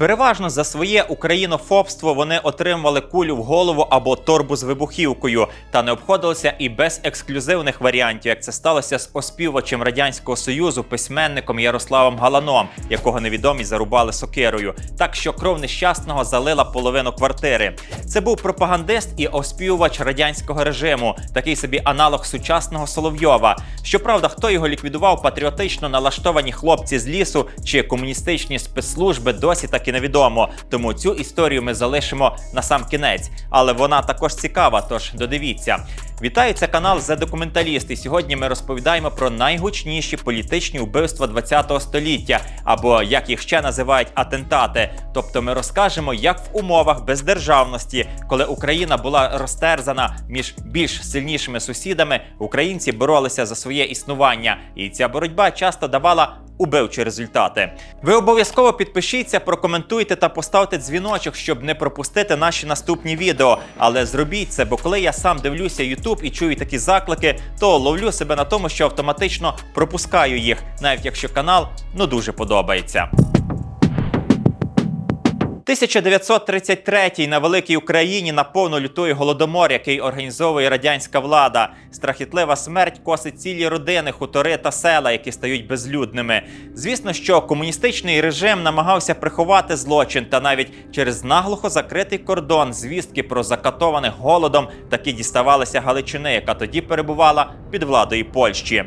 Переважно за своє українофобство вони отримували кулю в голову або торбу з вибухівкою, та не обходилися і без ексклюзивних варіантів, як це сталося з оспівувачем радянського союзу, письменником Ярославом Галаном, якого невідомі зарубали сокирою. Так що кров нещасного залила половину квартири. Це був пропагандист і оспівувач радянського режиму, такий собі аналог сучасного Соловйова. Щоправда, хто його ліквідував, патріотично налаштовані хлопці з лісу чи комуністичні спецслужби досі так і невідомо. Тому цю історію ми залишимо на сам кінець. Але вона також цікава, тож додивіться. Вітаю, це канал «The Документаліст» і сьогодні ми розповідаємо про найгучніші політичні вбивства ХХ століття, або як їх ще називають атентати. Тобто ми розкажемо, як в умовах бездержавності, коли Україна була розтерзана між більш сильнішими сусідами, українці боролися за своє існування, і ця боротьба часто давала убивчі результати. Ви обов'язково підпишіться, прокоментуйте та поставте дзвіночок, щоб не пропустити наші наступні відео. Але зробіть це, бо коли я сам дивлюся YouTube і чую такі заклики, то ловлю себе на тому, що автоматично пропускаю їх, навіть якщо канал ну дуже подобається. 1933 на великій Україні наповно лютує голодомор, який організовує радянська влада. Страхітлива смерть косить цілі родини, хутори та села, які стають безлюдними. Звісно, що комуністичний режим намагався приховати злочин, та навіть через наглухо закритий кордон звістки про закатованих голодом таки діставалися Галичини, яка тоді перебувала під владою Польщі.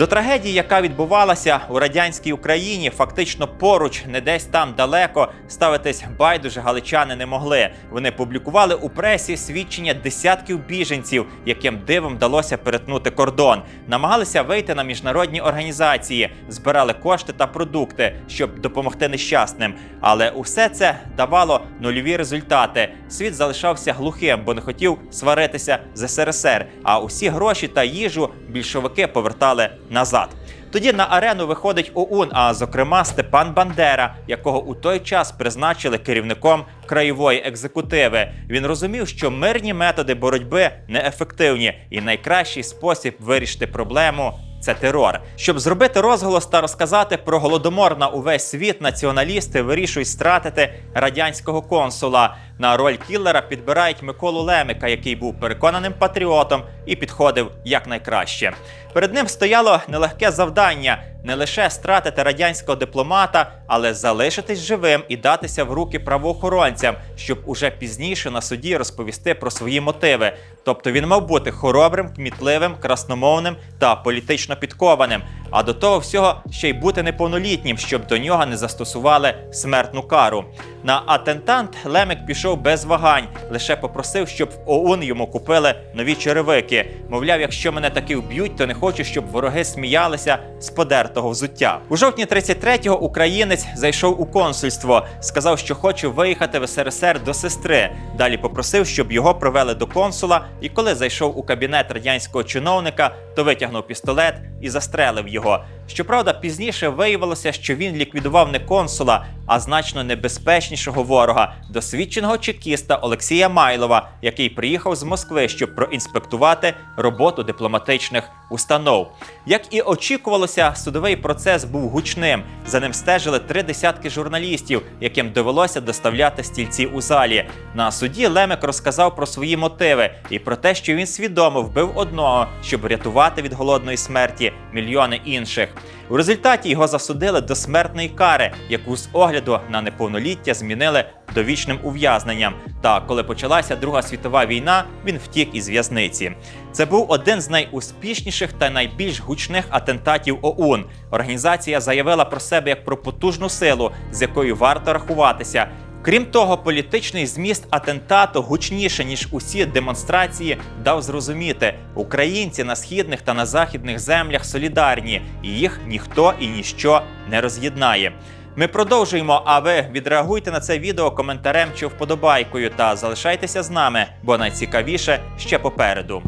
До трагедії, яка відбувалася у радянській Україні, фактично поруч, не десь там далеко, ставитись байдуже галичани не могли. Вони публікували у пресі свідчення десятків біженців, яким дивом вдалося перетнути кордон. Намагалися вийти на міжнародні організації, збирали кошти та продукти, щоб допомогти нещасним. Але усе це давало нульові результати. Світ залишався глухим, бо не хотів сваритися з СРСР. А усі гроші та їжу більшовики повертали назад. Тоді на арену виходить ОУН, а зокрема Степан Бандера, якого у той час призначили керівником краєвої екзекутиви. Він розумів, що мирні методи боротьби неефективні, і найкращий спосіб вирішити проблему. Це терор. Щоб зробити розголос та розказати про голодомор на увесь світ, націоналісти вирішують стратити радянського консула. На роль кіллера підбирають Миколу Лемика, який був переконаним патріотом і підходив якнайкраще. Перед ним стояло нелегке завдання не лише стратити радянського дипломата, але залишитись живим і датися в руки правоохоронцям, щоб уже пізніше на суді розповісти про свої мотиви. Тобто він мав бути хоробрим, кмітливим, красномовним та політично підкованим. А до того всього ще й бути неповнолітнім, щоб до нього не застосували смертну кару. На атентант Лемик пішов без вагань, лише попросив, щоб в ОУН йому купили нові черевики. Мовляв, якщо мене таки вб'ють, то не хочу, щоб вороги сміялися з подертого взуття. У жовтні 33-го українець зайшов у консульство, сказав, що хоче виїхати в СРСР до сестри. Далі попросив, щоб його провели до консула. І коли зайшов у кабінет радянського чиновника, то витягнув пістолет і застрелив його. Щоправда, пізніше виявилося, що він ліквідував не консула, а значно небезпечнішого ворога, досвідченого чекіста Олексія Майлова, який приїхав з Москви, щоб проінспектувати роботу дипломатичних установ. Як і очікувалося, судовий процес був гучним. За ним стежили три десятки журналістів, яким довелося доставляти стільці у залі. На суді Лемик розказав про свої мотиви і про те, що він свідомо вбив одного, щоб рятувати від голодної смерті мільйони інших. У результаті його засудили до смертної кари, яку з огляду на неповноліття змінили довічним ув'язненням. Та коли почалася Друга світова війна, він втік із в'язниці. Це був один з найуспішніших та найбільш гучних атентатів ОУН. Організація заявила про себе як про потужну силу, з якою варто рахуватися. Крім того, політичний зміст атентату гучніше ніж усі демонстрації дав зрозуміти, українці на східних та на західних землях солідарні, і їх ніхто і ніщо не роз'єднає. Ми продовжуємо. А ви відреагуйте на це відео коментарем чи вподобайкою та залишайтеся з нами, бо найцікавіше ще попереду.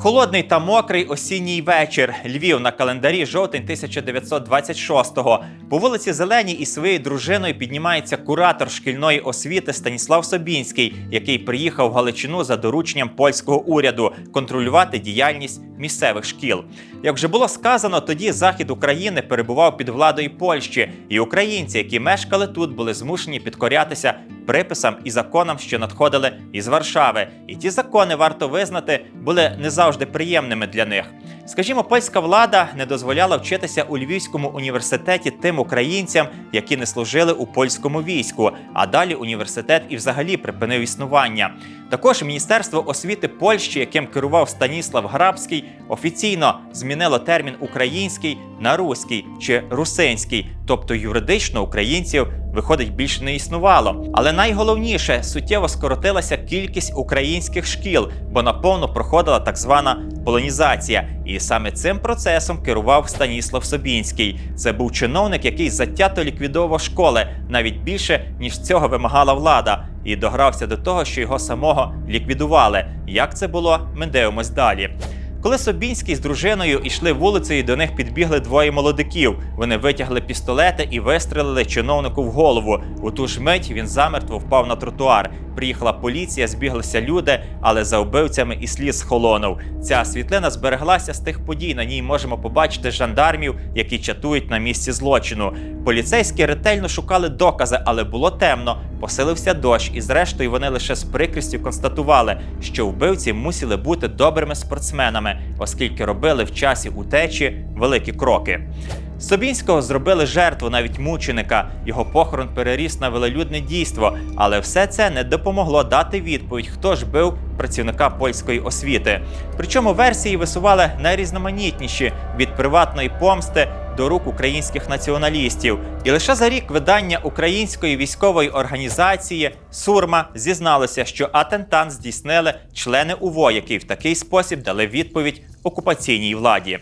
Холодний та мокрий осінній вечір. Львів на календарі жовтень 1926-го. По вулиці Зеленій із своєю дружиною піднімається куратор шкільної освіти Станіслав Собінський, який приїхав в Галичину за дорученням польського уряду контролювати діяльність місцевих шкіл. Як вже було сказано, тоді захід України перебував під владою Польщі, і українці, які мешкали тут, були змушені підкорятися приписам і законам, що надходили із Варшави. І ті закони варто визнати були не завжди приємними для них. Скажімо, польська влада не дозволяла вчитися у Львівському університеті тим українцям, які не служили у польському війську. А далі університет і взагалі припинив існування. Також Міністерство освіти Польщі, яким керував Станіслав Грабський, офіційно змінило термін український на руський чи русинський, тобто юридично українців виходить більше не існувало. Але найголовніше суттєво скоротилася кількість українських шкіл, бо наповну проходила так звана полонізація. І саме цим процесом керував Станіслав Собінський. Це був чиновник, який затято ліквідовував школи навіть більше ніж цього вимагала влада, і догрався до того, що його самого ліквідували. Як це було, ми дивимось далі. Коли Собінський з дружиною йшли вулицею, до них підбігли двоє молодиків. Вони витягли пістолети і вистрелили чиновнику в голову. У ту ж мить він замертво впав на тротуар. Приїхала поліція, збіглися люди, але за вбивцями і сліз схолонув. Ця світлина збереглася з тих подій. На ній можемо побачити жандармів, які чатують на місці злочину. Поліцейські ретельно шукали докази, але було темно. Посилився дощ, і зрештою вони лише з прикрістю констатували, що вбивці мусили бути добрими спортсменами, оскільки робили в часі утечі великі кроки. Собінського зробили жертву навіть мученика. Його похорон переріс на велелюдне дійство, але все це не допомогло дати відповідь, хто ж бив працівника польської освіти. Причому версії висували найрізноманітніші від приватної помсти до рук українських націоналістів. І лише за рік видання української військової організації Сурма зізналося, що атентат здійснили члени УВО, які в такий спосіб дали відповідь окупаційній владі.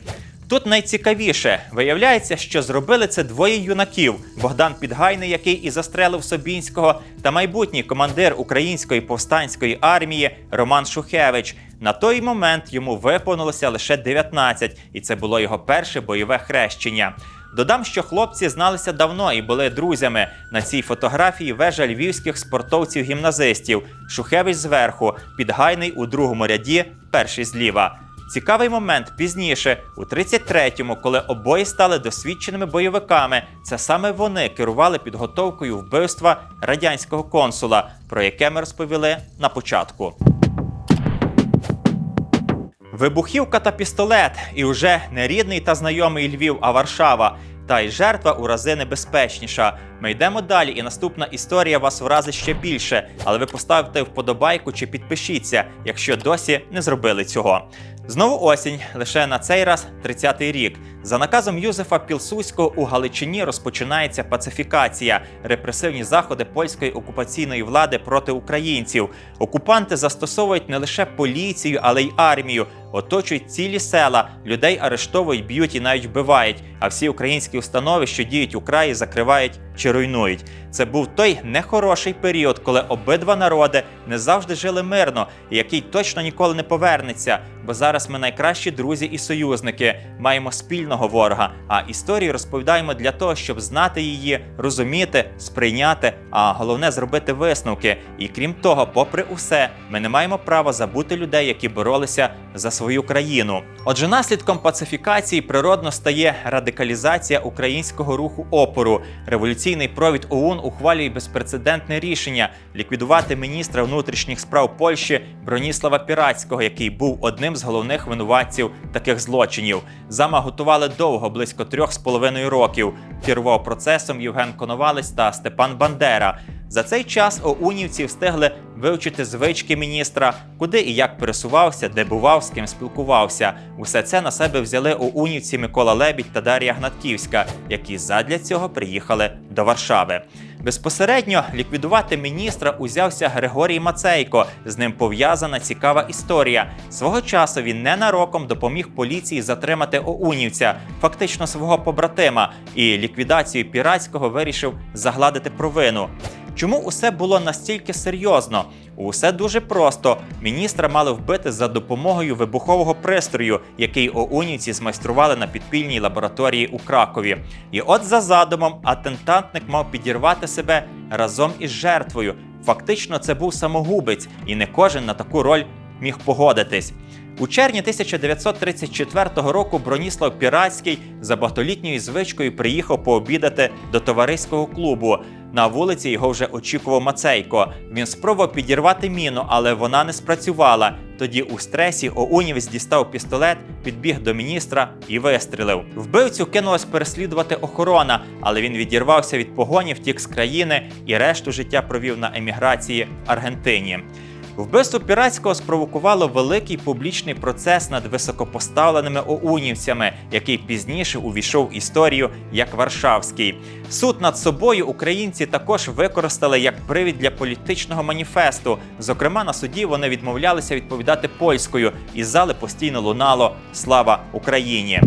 Тут найцікавіше виявляється, що зробили це двоє юнаків: Богдан Підгайний, який і застрелив Собінського, та майбутній командир української повстанської армії Роман Шухевич. На той момент йому виповнилося лише 19, і це було його перше бойове хрещення. Додам, що хлопці зналися давно і були друзями. На цій фотографії вежа львівських спортовців-гімназистів. Шухевич зверху, Підгайний у другому ряді, перший зліва. Цікавий момент пізніше, у 33-му, коли обоє стали досвідченими бойовиками, це саме вони керували підготовкою вбивства радянського консула, про яке ми розповіли на початку. Вибухівка та пістолет, і вже не рідний та знайомий Львів, а Варшава. Та й жертва у рази небезпечніша. Ми йдемо далі, і наступна історія вас вразить ще більше, але ви поставте вподобайку чи підпишіться, якщо досі не зробили цього. Знову осінь, лише на цей раз 30-й рік. За наказом Юзефа Пілсуського у Галичині розпочинається пацифікація, репресивні заходи польської окупаційної влади проти українців. Окупанти застосовують не лише поліцію, але й армію. Оточують цілі села, людей арештовують, б'ють і навіть вбивають. А всі українські установи, що діють у краї, закривають чи руйнують. Це був той нехороший період, коли обидва народи не завжди жили мирно, і який точно ніколи не повернеться. Бо зараз ми найкращі друзі і союзники, маємо спільного ворога. А історію розповідаємо для того, щоб знати її, розуміти, сприйняти, а головне зробити висновки. І крім того, попри усе, ми не маємо права забути людей, які боролися за свою країну. Отже, наслідком пацифікації природно стає радикалізація українського руху опору. Революційний провід ОУН ухвалює безпрецедентне рішення ліквідувати міністра внутрішніх справ Польщі Броніслава Пірацького, який був одним з головних винуватців таких злочинів. Зама готували довго, близько трьох з половиною років. Керував процесом Євген Коновалець та Степан Бандера. За цей час оунівці встигли вивчити звички міністра, куди і як пересувався, де бував, з ким спілкувався. Усе це на себе взяли оунівці Микола Лебідь та Дар'я Гнатківська, які задля цього приїхали до Варшави. Безпосередньо ліквідувати міністра узявся Григорій Мацейко. З ним пов'язана цікава історія. Свого часу він ненароком допоміг поліції затримати оунівця, фактично свого побратима, і ліквідацію піратського вирішив загладити провину. Чому усе було настільки серйозно? Усе дуже просто. Міністра мали вбити за допомогою вибухового пристрою, який оунівці змайстрували на підпільній лабораторії у Кракові. І от за задумом атентантник мав підірвати себе разом із жертвою. Фактично, це був самогубець, і не кожен на таку роль міг погодитись. У червні 1934 року Броніслав Піратський за багатолітньою звичкою приїхав пообідати до товариського клубу. На вулиці його вже очікував Мацейко. Він спробував підірвати міну, але вона не спрацювала. Тоді у стресі Оунівець дістав пістолет, підбіг до міністра і вистрілив. Вбивцю кинулась переслідувати охорона, але він відірвався від погоні, втік з країни і решту життя провів на еміграції Аргентині. Вбивство піратського спровокувало великий публічний процес над високопоставленими оунівцями, який пізніше увійшов в історію як Варшавський. Суд над собою українці також використали як привід для політичного маніфесту. Зокрема, на суді вони відмовлялися відповідати польською, і зали постійно лунало Слава Україні.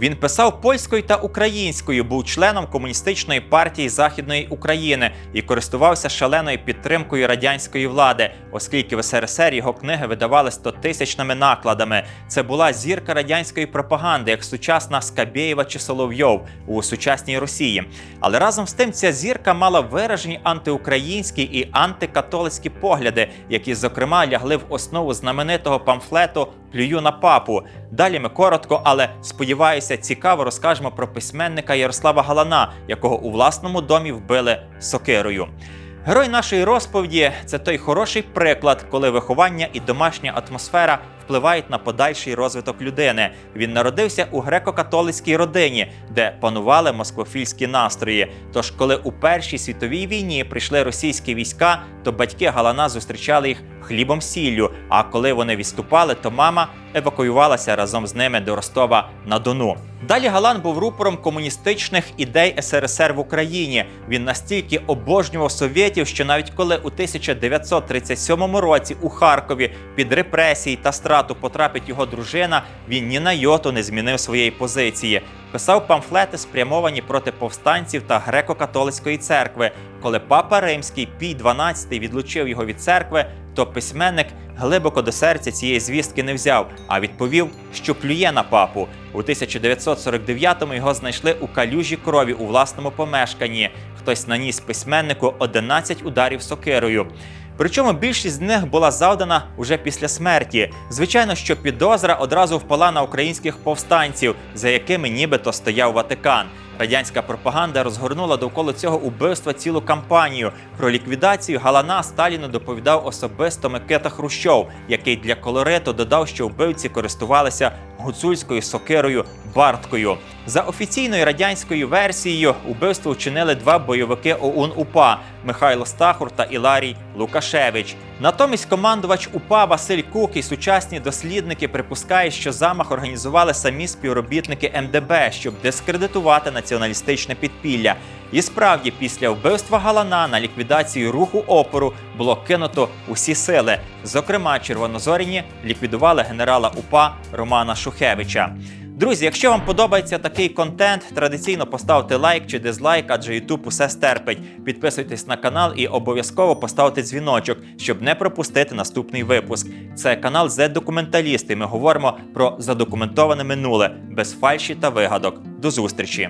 Він писав польською та українською, був членом комуністичної партії Західної України і користувався шаленою підтримкою радянської влади, оскільки в СРСР його книги видавали стотисячними накладами. Це була зірка радянської пропаганди, як сучасна Скабєєва чи Соловйов у сучасній Росії. Але разом з тим ця зірка мала виражені антиукраїнські і антикатолицькі погляди, які, зокрема, лягли в основу знаменитого памфлету Плюю на папу. Далі ми коротко, але сподіваюся, цікаво розкажемо про письменника Ярослава Галана, якого у власному домі вбили сокирою. Герой нашої розповіді це той хороший приклад, коли виховання і домашня атмосфера впливають на подальший розвиток людини. Він народився у греко-католицькій родині, де панували москвофільські настрої. Тож, коли у Першій світовій війні прийшли російські війська, то батьки Галана зустрічали їх хлібом сіллю. А коли вони відступали, то мама евакуювалася разом з ними до Ростова на Дону. Далі Галан був рупором комуністичних ідей СРСР в Україні. Він настільки обожнював совєтів, що навіть коли у 1937 році у Харкові під репресії та страту потрапить його дружина, він ні на йоту не змінив своєї позиції. Писав памфлети, спрямовані проти повстанців та греко-католицької церкви. Коли папа Римський Пій XII відлучив його від церкви, то письменник глибоко до серця цієї звістки не взяв, а відповів, що плює на папу. У 1949-му його знайшли у калюжі крові у власному помешканні. Хтось наніс письменнику 11 ударів сокирою. Причому більшість з них була завдана уже після смерті. Звичайно, що підозра одразу впала на українських повстанців, за якими нібито стояв Ватикан. Радянська пропаганда розгорнула довкола цього убивства цілу кампанію. Про ліквідацію Галана Сталіну доповідав особисто Микита Хрущов, який для колориту додав, що вбивці користувалися гуцульською сокирою Барткою. За офіційною радянською версією, убивство вчинили два бойовики ОУН УПА Михайло Стахур та Іларій Лукашевич. Натомість командувач УПА Василь Кук і сучасні дослідники припускають, що замах організували самі співробітники МДБ, щоб дискредитувати націоналістичне підпілля. І справді, після вбивства Галана на ліквідацію руху опору було кинуто усі сили. Зокрема, червонозоріні ліквідували генерала УПА Романа Шухевича. Друзі, якщо вам подобається такий контент, традиційно поставте лайк чи дизлайк, адже YouTube усе стерпить. Підписуйтесь на канал і обов'язково поставте дзвіночок, щоб не пропустити наступний випуск. Це канал «Зе-документалісти». Ми говоримо про задокументоване минуле без фальші та вигадок. До зустрічі!